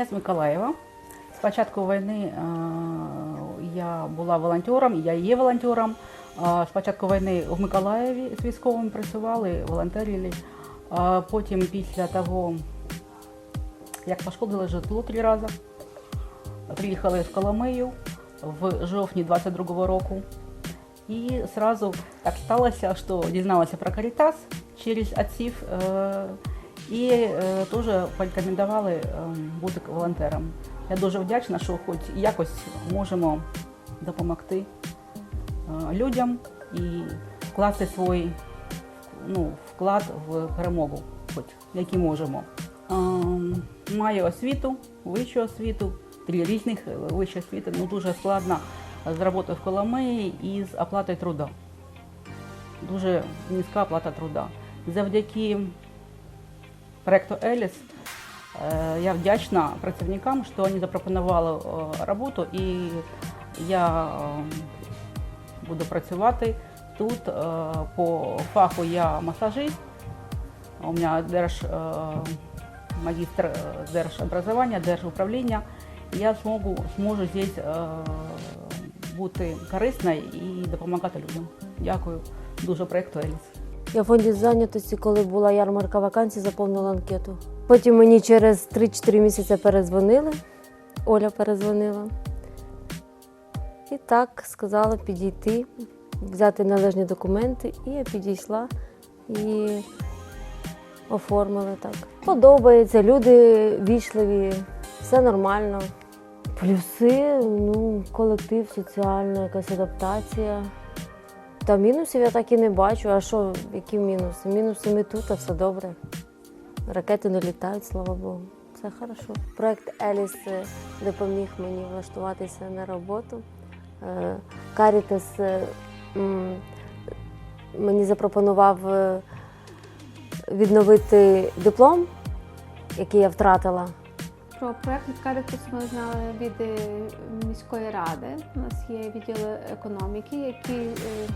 Я з Миколаєва. З початку війни е, я була волонтером, я є волонтером. Е, З початку війни в Миколаєві з військовими працювали, волонтерили. Е, Потім після того, як пошкодили житло три рази, приїхали в Коломию в жовтні 22-го року. І одразу так сталося, що дізналася про Карітас через отців і е, теж порекомендували е, бути волонтером. Я дуже вдячна, що хоч якось можемо допомогти е, людям і вкласти свій ну, вклад в перемогу, хоч який можемо. Ем, Маю освіту, вищу освіту, три різних е, вищі освіти. Ну дуже складно з роботою в Коломиї і з оплатою труда. Дуже низька оплата труда. Завдяки проекту Еліс е, я вдячна працівникам, що вони запропонували роботу і я е, буду працювати тут. Е, По фаху я масажист. У мене держ, е, магістр е, держобразування, держуправління. Я зможу, зможу здесь бути корисною і допомагати людям. Дякую дуже проекту Еліс. Я в фонді зайнятості, коли була ярмарка вакансій, заповнила анкету. Потім мені через 3-4 місяці перезвонили. Оля перезвонила. І так сказала підійти, взяти належні документи. І я підійшла і оформили так. Подобається, люди вічливі, все нормально. Плюси, ну, колектив, соціальна якась адаптація. Та мінусів я так і не бачу. А що, які мінуси? Мінуси ми тут, а все добре. Ракети не літають, слава Богу. Все хорошо. Проект Еліс е, допоміг мені влаштуватися на роботу. Е, Карітес е, мені запропонував відновити диплом, який я втратила. Про проект від ми знали від е, міської ради. У нас є відділ економіки, який е,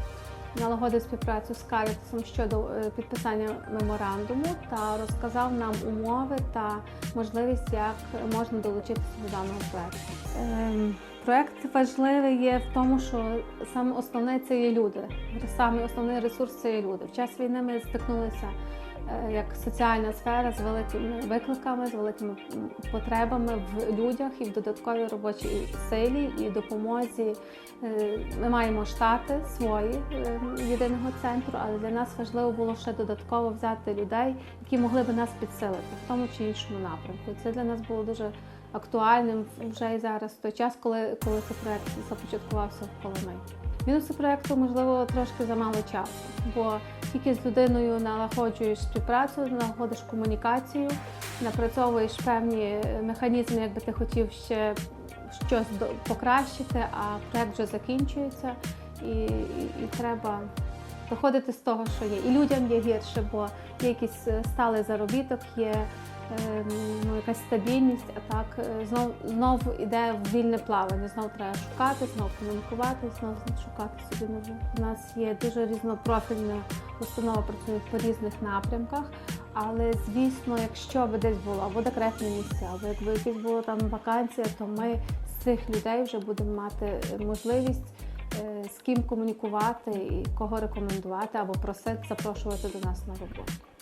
налагодив співпрацю з Caritas щодо е, підписання меморандуму та розказав нам умови та можливість, як можна долучитися до даного проекту. Ем, Проект важливий є в тому, що саме основне це є люди. Саме основний ресурс це є люди. В час війни ми стикнулися як соціальна сфера з великими викликами, з великими потребами в людях і в додатковій робочій силі і допомозі. Е, Ми маємо штати свої е, єдиного центру, але для нас важливо було ще додатково взяти людей, які могли би нас підсилити в тому чи іншому напрямку. Це для нас було дуже актуальним вже і зараз, в той час, коли, коли цей проект започаткувався в Коломиї. Мінуси проекту, можливо, трошки замало часу, бо тільки з людиною налагоджуєш співпрацю, налагодиш комунікацію, напрацьовуєш певні механізми, якби ти хотів ще щось покращити, а проект вже закінчується, і, і, і треба виходити з того, що є. І людям є гірше, бо є якийсь е, сталий заробіток, є ну, якась стабільність, а так е, знов, знов іде вільне плавання. Знов треба шукати, знов комунікувати, знов шукати собі нову. У нас є дуже різнопрофільна установа, працює по різних напрямках. Але звісно, якщо би десь було або декретні місця, або якби якась була там вакансія, то ми з цих людей вже будемо мати можливість е, з ким комунікувати і кого рекомендувати або просити запрошувати до нас на роботу.